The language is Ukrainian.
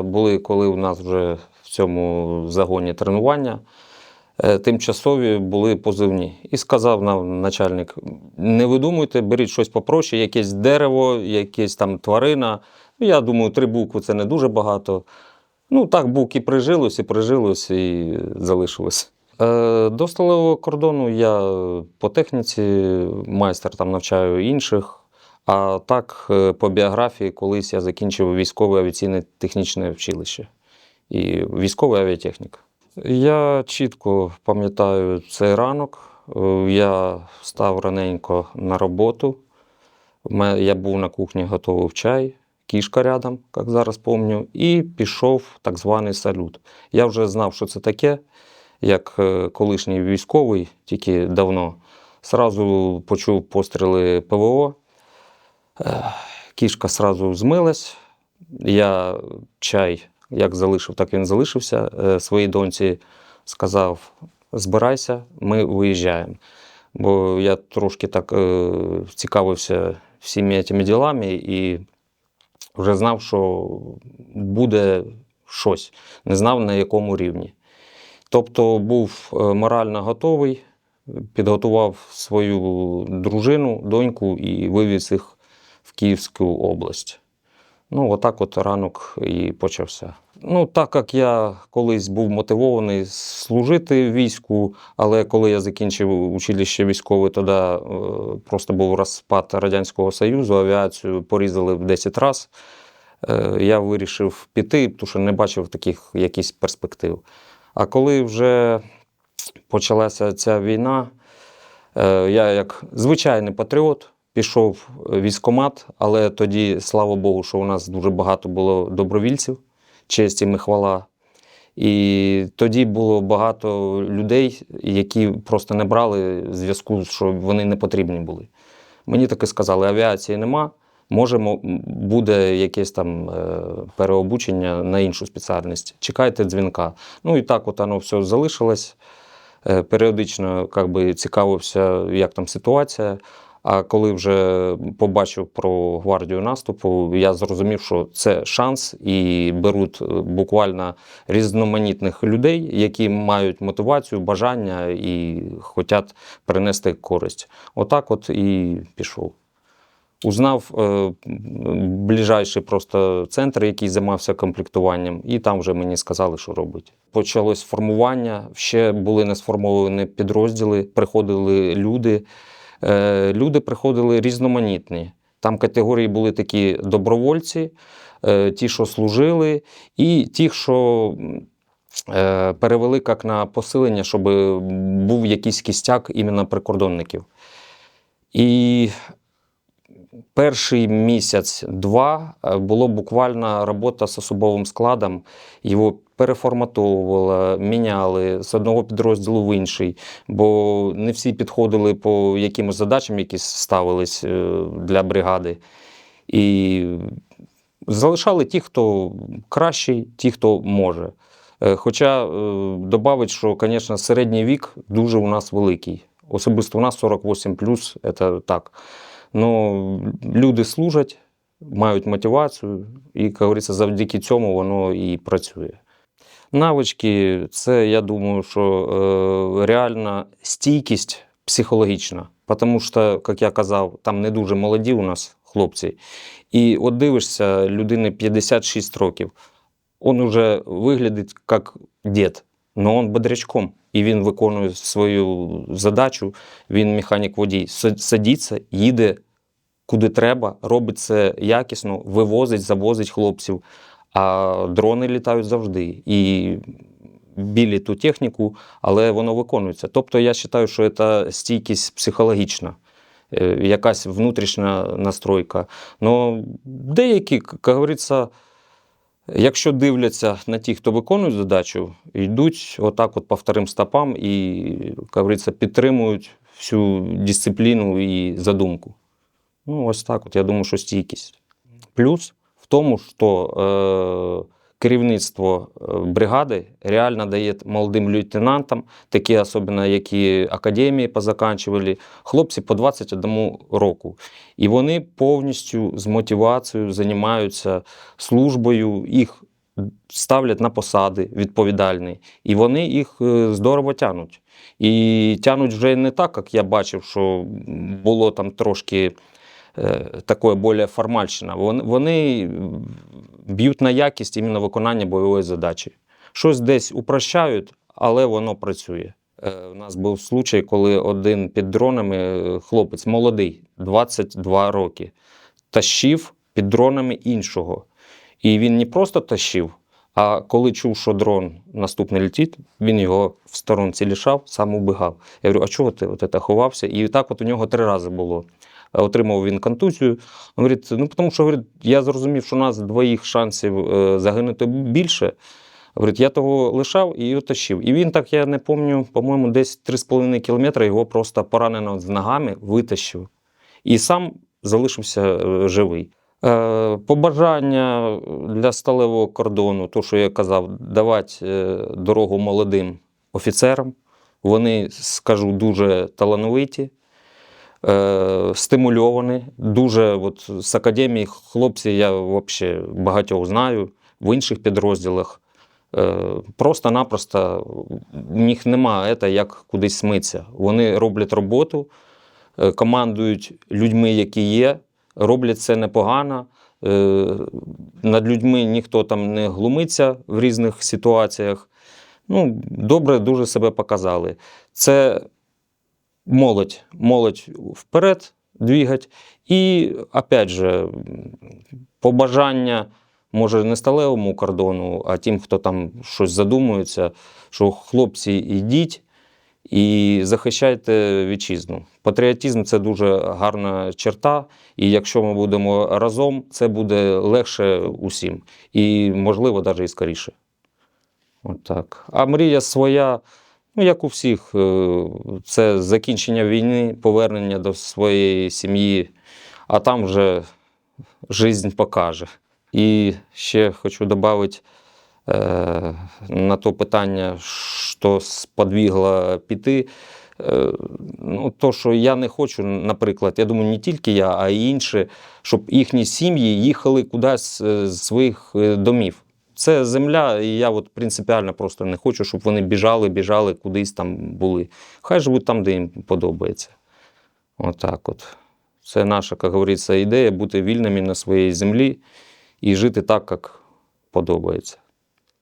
Були, коли у нас вже в цьому загоні тренування, е, тимчасові були позивні. І сказав нам начальник: не видумуйте, беріть щось попроще, якесь дерево, якесь там тварина. Ну, Я думаю, три букви це не дуже багато. Ну, так букви прижилось і прижилось, і залишилось. Е, До сталевого кордону я по техніці майстер там навчаю інших. А так, е, по біографії, колись я закінчив військове авіаційне технічне училище і військовий авіатехнік. Я чітко пам'ятаю цей ранок. Е, Я став раненько на роботу. Я був на кухні, готував чай, кішка рядом, як зараз пам'ятаю, і пішов так званий салют. Я вже знав, що це таке, як е, колишній військовий, тільки давно. Сразу почув постріли ПВО. Кішка сразу змилась. Я чай як залишив, так він залишився. Е, Своїй доньці сказав: збирайся, ми виїжджаємо. Бо я трошки так е, цікавився всіми цими ділами і вже знав, що буде щось, не знав на якому рівні. Тобто був е, морально готовий, підготував свою дружину, доньку і вивіз їх в Київську область. Ну, отак от ранок і почався. Ну, так як я колись був мотивований служити війську, але коли я закінчив училище військове, тоді е, просто був розпад Радянського Союзу, авіацію порізали в 10 разів. Е, я вирішив піти, тому що не бачив таких якихось перспектив. А коли вже почалася ця війна, е, я як звичайний патріот пішов в військкомат, але тоді, слава Богу, що у нас дуже багато було добровільців, честь і хвала. І тоді було багато людей, які просто не брали зв'язку, що вони не потрібні були. Мені таки сказали, авіації нема, може мо- буде якесь там е, переобучення на іншу спеціальність. Чекайте дзвінка. Ну і так от воно все залишилось. Е, Періодично как би, цікавився, як там ситуація. А коли вже побачив про гвардію наступу, я зрозумів, що це шанс, і беруть е, буквально різноманітних людей, які мають мотивацію, бажання і хочуть принести користь. Отак, от і пішов. Узнав е, ближайший просто центр, який займався комплектуванням, і там вже мені сказали, що робити. Почалось формування, ще були не сформовані підрозділи, приходили люди. Е, люди приходили різноманітні. Там категорії були такі добровольці, е, ті, що служили, і ті, що е, перевели як на посилення, щоб був якийсь кістяк іменно прикордонників. І перший місяць-два було буквально робота з особовим складом. Його переформатовували, міняли з одного підрозділу в інший, бо не всі підходили по якимось задачам, які ставились е, для бригади. І залишали ті, хто кращий, ті, хто може. Е, Хоча е, добавить, що, звісно, середній вік дуже у нас великий. Особисто у нас 48 плюс, це так. Ну, люди служать, мають мотивацію, і, як говориться, завдяки цьому воно і працює. Навички це, я думаю, що е, реальна стійкість психологічна. Тому що, як я казав, там не дуже молоді у нас хлопці. І от дивишся, людини 56 років, він уже виглядить як дід, але він бодрячком. І він виконує свою задачу, він механік водій. С- Садиться, їде куди треба, робить це якісно, вивозить, завозить хлопців. А дрони літають завжди. І білі ту техніку, але воно виконується. Тобто я вважаю, що це стійкість психологічна, е, якась внутрішня настройка. Ну, деякі, як говориться, якщо дивляться на ті, хто виконує задачу, йдуть отак от по вторим стопам і, як говориться, підтримують всю дисципліну і задумку. Ну, ось так. От я думаю, що стійкість. Плюс тому, що е, керівництво е, бригади реально дає молодим лейтенантам, такі особливо, які академії позаканчували, хлопці по 21 року. І вони повністю з мотивацією займаються службою. Їх ставлять на посади відповідальні, і вони їх е, здорово тянуть. І тянуть вже не так, як я бачив, що було там трошки е, такое більш формальщина. Вони, б'ють на якість іменно виконання бойової задачі. Щось десь упрощають, але воно працює. Е, У нас був случай, коли один під дронами е, хлопець молодий, 22 роки, тащив під дронами іншого. І він не просто тащив, а коли чув, що дрон наступний летить, він його в сторонці лишав, сам убігав. Я говорю, а чого ти от це ховався? І так от у нього три рази було. Отримав він контузію. Говорить, ну тому що говорить, я зрозумів, що у нас двоїх шансів е, загинути більше. Говорить, я того лишав і його тащив. І він так, я не пам'ятаю, по-моєму, десь 3,5 кілометри його просто поранено з ногами витащив. І сам залишився е, живий. Е, Побажання для сталевого кордону, то, що я казав, давати дорогу молодим офіцерам. Вони, скажу, дуже талановиті, е, стимульовані. Дуже от, з академії хлопці, я взагалі багатьох знаю в інших підрозділах. Е, Просто-напросто в них немає це, як кудись смитися. Вони роблять роботу, е, командують людьми, які є, роблять це непогано. Е, Над людьми ніхто там не глумиться в різних ситуаціях. Ну, добре, дуже себе показали. Це молодь, молодь вперед двігать. І, опять же, побажання, може, не сталевому кордону, а тим, хто там щось задумується, що хлопці, йдіть і захищайте вітчизну. Патріотизм це дуже гарна черта, і якщо ми будемо разом, це буде легше усім. І, можливо, навіть і скоріше. От так. А мрія своя, ну, як у всіх, е, це закінчення війни, повернення до своєї сім'ї, а там вже жизнь покаже. І ще хочу додати е, на то питання, що сподвігло піти. Е, ну, то, що я не хочу, наприклад, я думаю, не тільки я, а й інші, щоб їхні сім'ї їхали кудись е, з своїх е, домів. Це земля, і я от принципіально просто не хочу, щоб вони біжали, біжали, кудись там були. Хай живуть там, де їм подобається. Отак от. Це наша, як говориться, ідея бути вільними на своїй землі і жити так, як подобається.